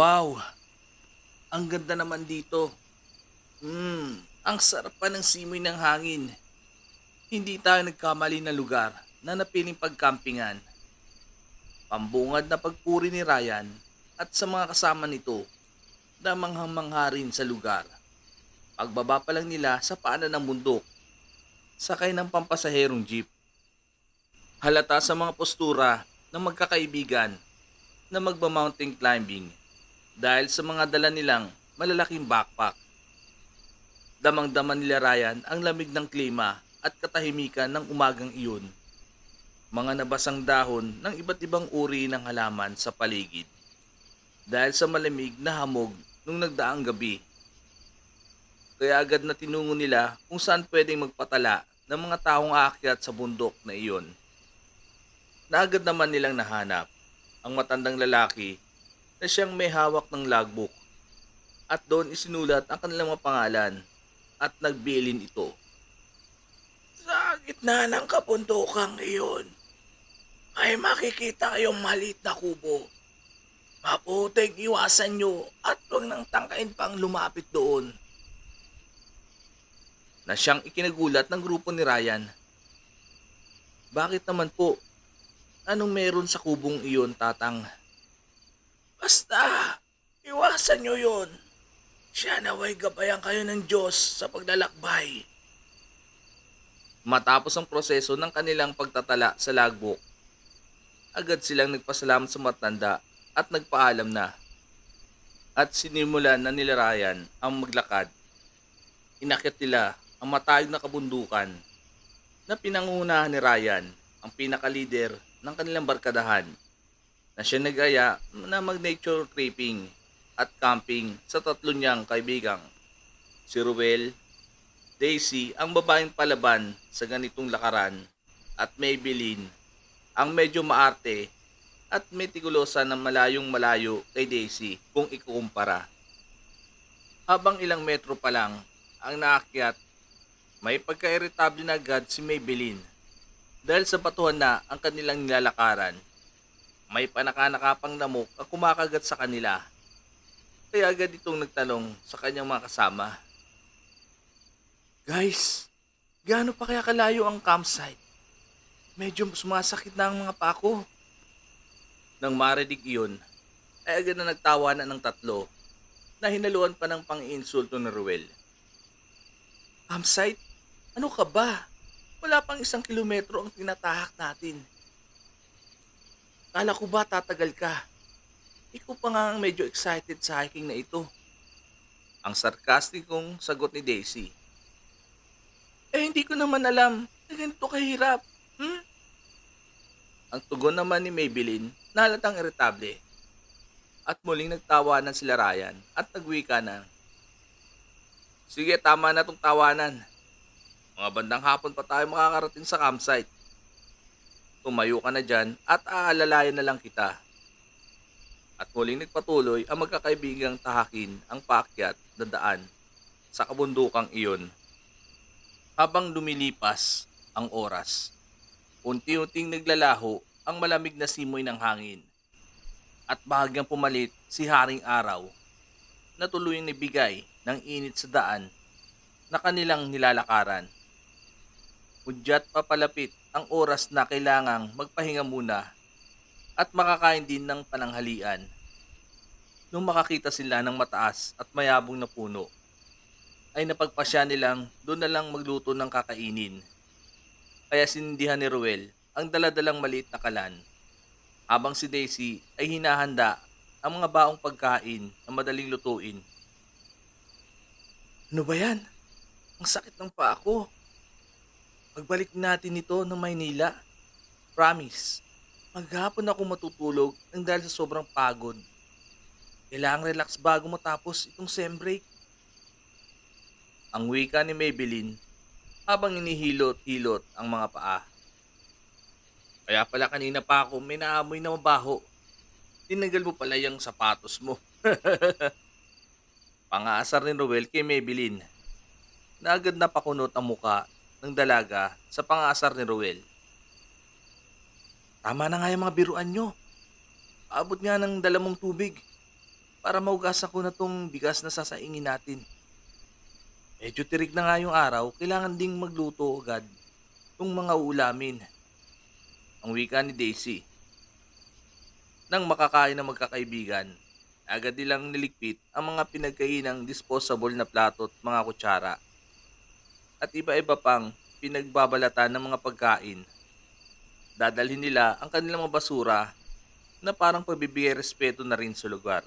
Wow! Ang ganda naman dito. Hmm, ang sarap pa ng simoy ng hangin. Hindi tayo nagkamali na lugar na napiling pagkampingan. Pambungad na pagpuri ni Ryan at sa mga kasama nito na manghamangha rin sa lugar. Pagbaba pa lang nila sa paanan ng bundok, sakay ng pampasaherong jeep. Halata sa mga postura ng magkakaibigan na magba-mountain climbing dahil sa mga dala nilang malalaking backpack. Damang-daman nila Ryan ang lamig ng klima at katahimikan ng umagang iyon. Mga nabasang dahon ng iba't ibang uri ng halaman sa paligid. Dahil sa malamig na hamog nung nagdaang gabi. Kaya agad na tinungo nila kung saan pwedeng magpatala ng mga taong aakyat sa bundok na iyon. Na agad naman nilang nahanap ang matandang lalaki na siyang may hawak ng logbook at doon isinulat ang kanilang mga pangalan at nagbilin ito. Sa gitna ng kabundukang iyon ay makikita kayong maliit na kubo. Mabuting iwasan nyo at huwag nang tangkain pang lumapit doon. Na siyang ikinagulat ng grupo ni Ryan. Bakit naman po? Anong meron sa kubong iyon, tatang? Basta, iwasan nyo yun. Siya naway gabayan kayo ng Diyos sa paglalakbay. Matapos ang proseso ng kanilang pagtatala sa logbook, agad silang nagpasalamat sa matanda at nagpaalam na. At sinimulan na nila Ryan ang maglakad. Inakyat nila ang matayog na kabundukan na pinangunahan ni Ryan, ang pinakalider ng kanilang barkadahan na siya nag-aya na mag-nature tripping at camping sa tatlo niyang kaibigang. Si Ruel, Daisy ang babaeng palaban sa ganitong lakaran at Maybelline ang medyo maarte at metikulosa na malayong malayo kay Daisy kung ikukumpara. Habang ilang metro pa lang ang naakyat, may pagka-irritable na agad si Maybelline dahil sa batuhan na ang kanilang nilalakaran. May panakanakapang lamok ang kumakagat sa kanila. Kaya agad itong nagtanong sa kanyang mga kasama. Guys, gaano pa kaya kalayo ang campsite? Medyo sumasakit na ang mga pako. Nang marinig iyon, ay agad na nagtawanan ng tatlo na hinaluan pa ng pang-insulto ni Ruel. Campsite? Ano ka ba? Wala pang isang kilometro ang tinatahak natin. Kala ko ba tatagal ka? Ikaw pa nga ang medyo excited sa hiking na ito. Ang sarkastikong sagot ni Daisy. Eh hindi ko naman alam na ganito kahirap. Hmm? Ang tugon naman ni Maybelline na halatang irritable. At muling nagtawanan sila Ryan at nagwika na. Sige, tama na tong tawanan. Mga bandang hapon pa tayo makakarating sa campsite. Tumayo ka na dyan at aalalayan na lang kita. At muling nagpatuloy ang magkakaibigang tahakin ang paakyat na daan sa kabundukang iyon. Habang lumilipas ang oras, unti-unting naglalaho ang malamig na simoy ng hangin. At bahagyang pumalit si Haring Araw na tuluyang nibigay ng init sa daan na kanilang nilalakaran. Udyat papalapit ang oras na kailangang magpahinga muna at makakain din ng pananghalian. Nung makakita sila ng mataas at mayabong na puno, ay napagpasya nilang doon na lang magluto ng kakainin. Kaya sinindihan ni Ruel ang daladalang maliit na kalan, habang si Daisy ay hinahanda ang mga baong pagkain na madaling lutuin. Ano ba yan? Ang sakit ng paa ko. Pagbalik natin ito ng Maynila. Promise, maghapon ako matutulog ng dahil sa sobrang pagod. Kailangang relax bago matapos itong sem break. Ang wika ni Maybelline habang inihilot-hilot ang mga paa. Kaya pala kanina pa ako may naamoy na mabaho. Tinagal mo pala yung sapatos mo. Pangaasar ni Roel kay Maybelline na agad na pakunot ang muka ng dalaga sa pangasar ni Roel. Tama na nga yung mga biruan nyo. Abot nga ng dalamong tubig. para maugasan ko na tong bigas na sasaingin natin. Medyo tirik na nga yung araw, kailangan ding magluto agad ng mga ulamin. Ang wika ni Daisy. Nang makakain ng magkakaibigan, agad nilang niligpit ang mga pinagkainang disposable na plato at mga kutsara. At iba-iba pang pinagbabalatan ng mga pagkain. Dadalhin nila ang kanilang mga basura na parang pagbibigay respeto na rin sa lugar.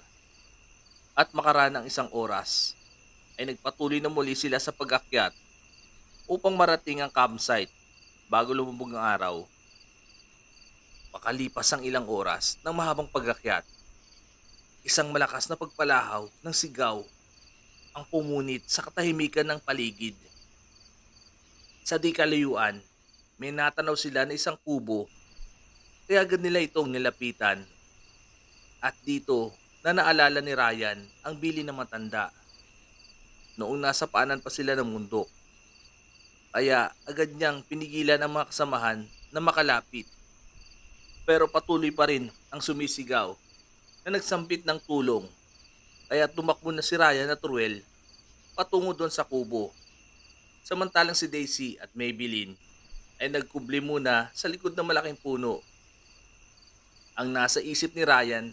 At makaraan ng isang oras, ay nagpatuloy na muli sila sa pag-akyat upang marating ang campsite bago lumubog ang araw. Pakalipas ang ilang oras ng mahabang pag-akyat, isang malakas na pagpalahaw ng sigaw ang pumunit sa katahimikan ng paligid. Sa di kalayuan, may natanaw sila na isang kubo kaya agad nila itong nilapitan. At dito na naalala ni Ryan ang bili ng matanda noong nasa paanan pa sila ng mundo. Kaya agad niyang pinigilan ang mga kasamahan na makalapit. Pero patuloy pa rin ang sumisigaw na nagsampit ng tulong. Kaya tumakbo na si Ryan at Ruel patungo doon sa kubo. Samantalang si Daisy at Maybelline ay nagkubli muna sa likod ng malaking puno. Ang nasa isip ni Ryan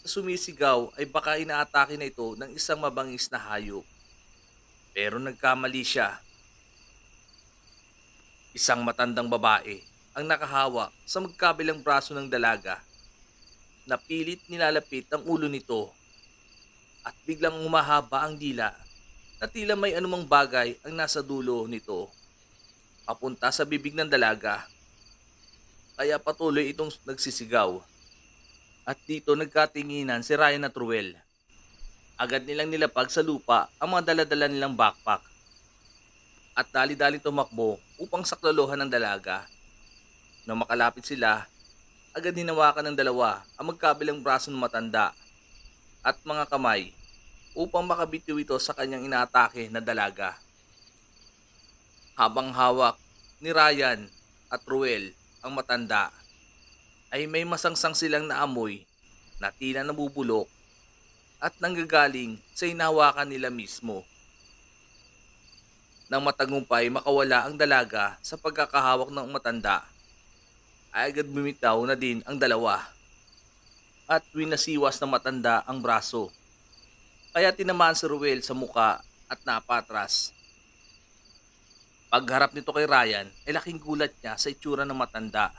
sa sumisigaw ay baka inaatake na ito ng isang mabangis na hayop. Pero nagkamali siya. Isang matandang babae ang nakahawak sa magkabilang braso ng dalaga. Napilit nilalapit ang ulo nito at biglang umahaba ang dila na tila may anumang bagay ang nasa dulo nito. Papunta sa bibig ng dalaga. Kaya patuloy itong nagsisigaw. At dito nagkatinginan si Ryan at Ruel. Agad nilang nilapag sa lupa ang mga daladala nilang backpack. At dali-daling tumakbo upang saklolohan ng dalaga. Nang makalapit sila, agad hinawakan ng dalawa ang magkabilang braso ng matanda at mga kamay upang makabitiw ito sa kanyang inaatake na dalaga. Habang hawak ni Ryan at Ruel ang matanda, ay may masangsang silang naamoy na tila nabubulok at nanggagaling sa inawakan nila mismo. Nang matagumpay makawala ang dalaga sa pagkakahawak ng matanda, ay agad bumitaw na din ang dalawa at winasiwas ng matanda ang braso. Kaya tinamaan si Ruel sa muka at napatras. Pagharap nito kay Ryan ay laking gulat niya sa itsura ng matanda.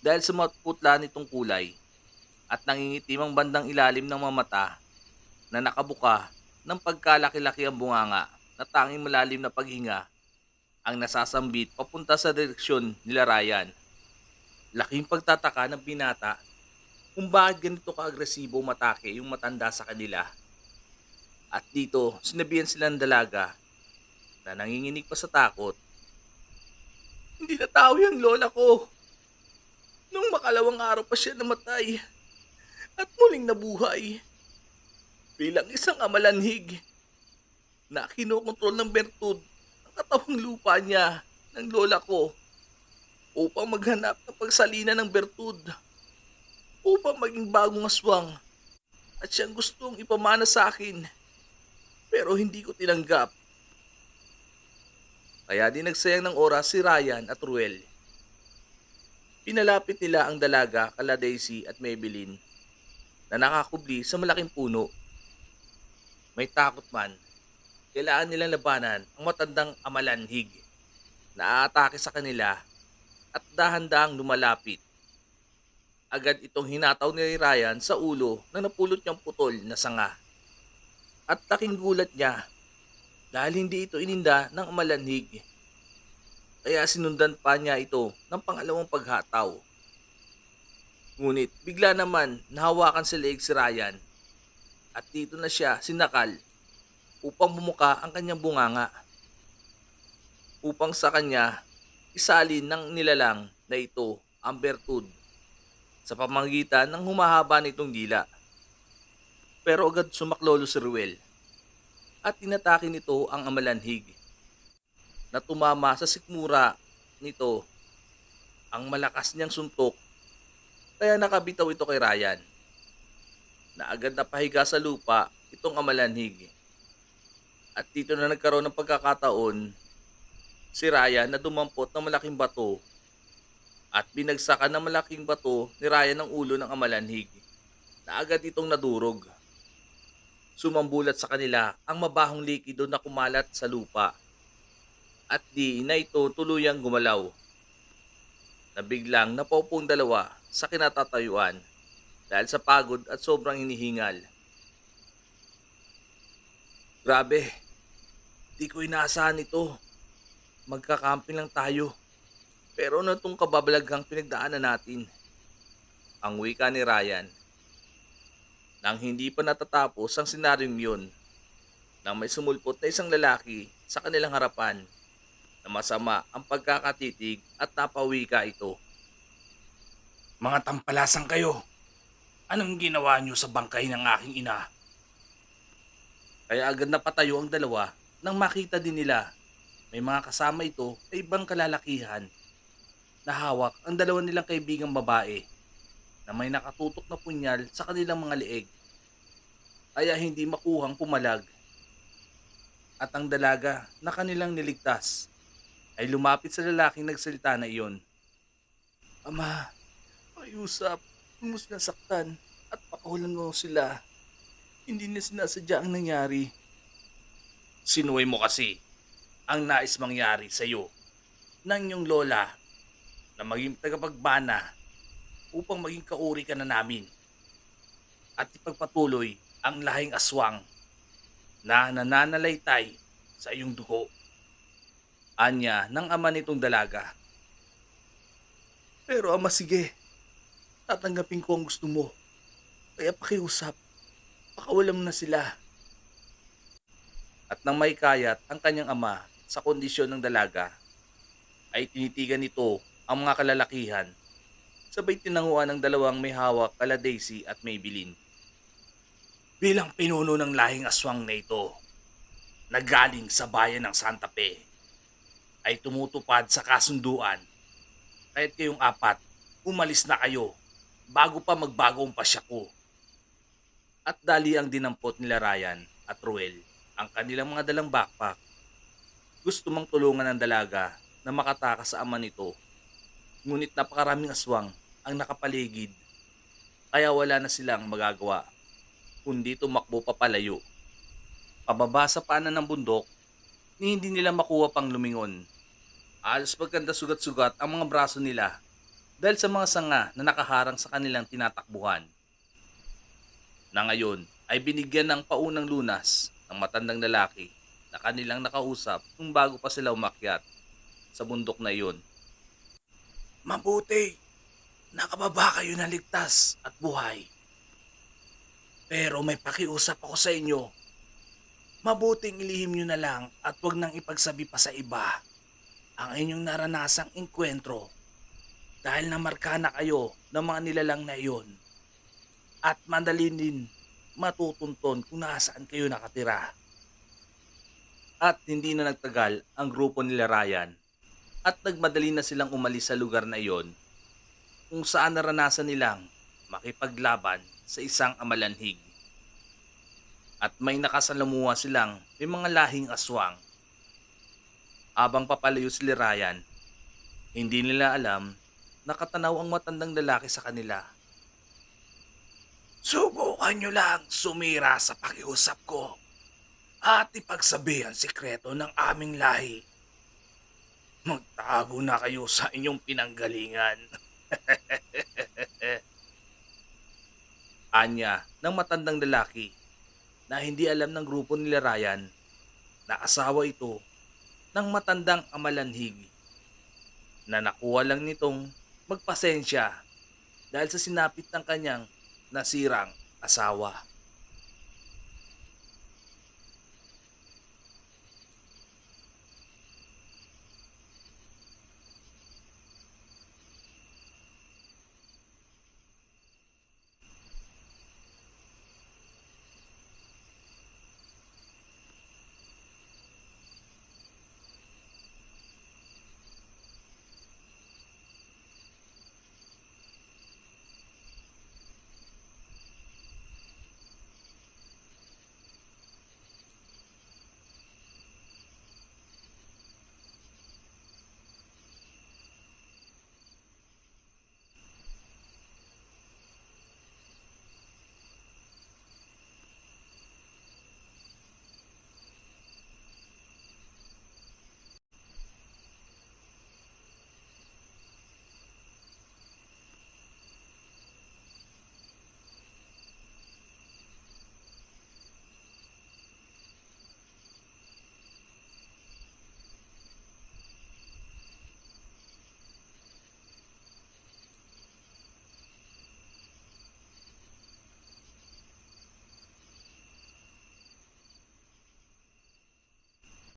Dahil sa matputla nitong kulay at nangingitim ang bandang ilalim ng mga mata na nakabuka ng pagkalaki-laki ang bunganga na tanging malalim na paghinga ang nasasambit papunta sa direksyon nila Ryan. Laking pagtataka ng binata kung bakit ganito ka-agresibo matake yung matanda sa kanila. At dito, sinabihan sila ng dalaga na nanginginig pa sa takot. Hindi na tao yung lola ko. Nung makalawang araw pa siya namatay at muling nabuhay. Bilang isang amalanhig na kinokontrol ng bertud ang katawang lupa niya ng lola ko upang maghanap ng pagsalina ng bertud upang maging bagong aswang at siyang gustong ipamana sa akin pero hindi ko tinanggap. Kaya din nagsayang ng oras si Ryan at Ruel. Pinalapit nila ang dalaga kala Daisy at Maybelline na nakakubli sa malaking puno. May takot man, kailangan nilang labanan ang matandang amalanhig na aatake sa kanila at dahan-dahang lumalapit. Agad itong hinataw ni Ryan sa ulo na napulot niyang putol na sanga. At taking gulat niya dahil hindi ito ininda ng amalanhig. Kaya sinundan pa niya ito ng pangalawang paghataw. Ngunit bigla naman nahawakan sa leeg si Ryan at dito na siya sinakal upang bumuka ang kanyang bunganga. Upang sa kanya isalin ng nilalang na ito ang bertud sa pamamagitan ng humahaba nitong dila. Pero agad sumaklolo si Ruel at tinatake nito ang amalanhig na tumama sa sikmura nito ang malakas niyang suntok kaya nakabitaw ito kay Ryan. na agad na pahiga sa lupa itong amalanhig. At dito na nagkaroon ng pagkakataon si Ryan na dumampot ng malaking bato at binagsakan ng malaking bato ni Ryan ng ulo ng amalanhig na agad itong nadurog. Sumambulat sa kanila ang mabahong likido na kumalat sa lupa at di na ito tuluyang gumalaw. Nabiglang napopong dalawa sa kinatatayuan dahil sa pagod at sobrang hinihingal. Grabe, di ko inaasahan ito. Magkakamping lang tayo. Pero ano itong kababalaghang pinagdaanan natin? Ang wika ni Ryan. Nang hindi pa natatapos ang senaryong yun, nang may sumulpot na isang lalaki sa kanilang harapan na masama ang pagkakatitig at napawika ito. Mga tampalasan kayo. Anong ginawa niyo sa bangkay ng aking ina? Kaya agad napatayo ang dalawa nang makita din nila may mga kasama ito na ibang kalalakihan na hawak ang dalawa nilang kaibigang babae na may nakatutok na punyal sa kanilang mga leeg. Kaya hindi makuhang pumalag. At ang dalaga na kanilang niligtas ay lumapit sa lalaking nagsalita na iyon. Ama, pakiusap, humus nasaktan at pakawalan mo sila. Hindi na sinasadya ang nangyari. Sinuway mo kasi ang nais mangyari sa iyo ng iyong lola na maging tagapagbana upang maging kauri ka na namin at ipagpatuloy ang lahing aswang na nananalaytay sa iyong dugo. Anya ng ama nitong dalaga. Pero ama sige, tatanggapin ko ang gusto mo. Kaya pakiusap, pakawalan mo na sila. At nang may kayat ang kanyang ama sa kondisyon ng dalaga, ay tinitigan nito ang mga kalalakihan. Sabay tinanguan ng dalawang may hawak kala Daisy at Maybelline. Bilang pinuno ng lahing aswang na ito, na galing sa bayan ng Santa Fe, ay tumutupad sa kasunduan. Kahit kayong apat, umalis na kayo bago pa magbago ang pasya ko. At dali ang dinampot nila Ryan at Ruel ang kanilang mga dalang backpack. Gusto mang tulungan ng dalaga na makatakas sa ama nito. Ngunit napakaraming aswang ang nakapaligid. Kaya wala na silang magagawa kundi tumakbo papalayo. Pababa sa paanan ng bundok, ni hindi nila makuha pang lumingon. Alos pagkanda sugat-sugat ang mga braso nila dahil sa mga sanga na nakaharang sa kanilang tinatakbuhan. Na ngayon ay binigyan ng paunang lunas ng matandang lalaki na kanilang nakausap nung bago pa sila umakyat sa bundok na iyon. Mabuti, nakababa kayo na ligtas at buhay. Pero may pakiusap ako sa inyo. Mabuting ilihim nyo na lang at wag nang ipagsabi pa sa iba ang inyong naranasang enkwentro dahil namarka na kayo ng mga nilalang na iyon at madali din matutunton kung nasaan kayo nakatira. At hindi na nagtagal ang grupo nila Ryan at nagmadali na silang umalis sa lugar na iyon kung saan naranasan nilang makipaglaban sa isang amalanhig. At may nakasalamuha silang may mga lahing aswang. Abang papalayo si Ryan, hindi nila alam nakatanaw ang matandang lalaki sa kanila. Subukan nyo lang sumira sa pakiusap ko at ipagsabi ang sikreto ng aming lahi. Magtago na kayo sa inyong pinanggalingan. Anya ng matandang lalaki na hindi alam ng grupo nila Ryan na asawa ito ng matandang amalanhig na nakuha lang nitong magpasensya dahil sa sinapit ng kanyang nasirang asawa.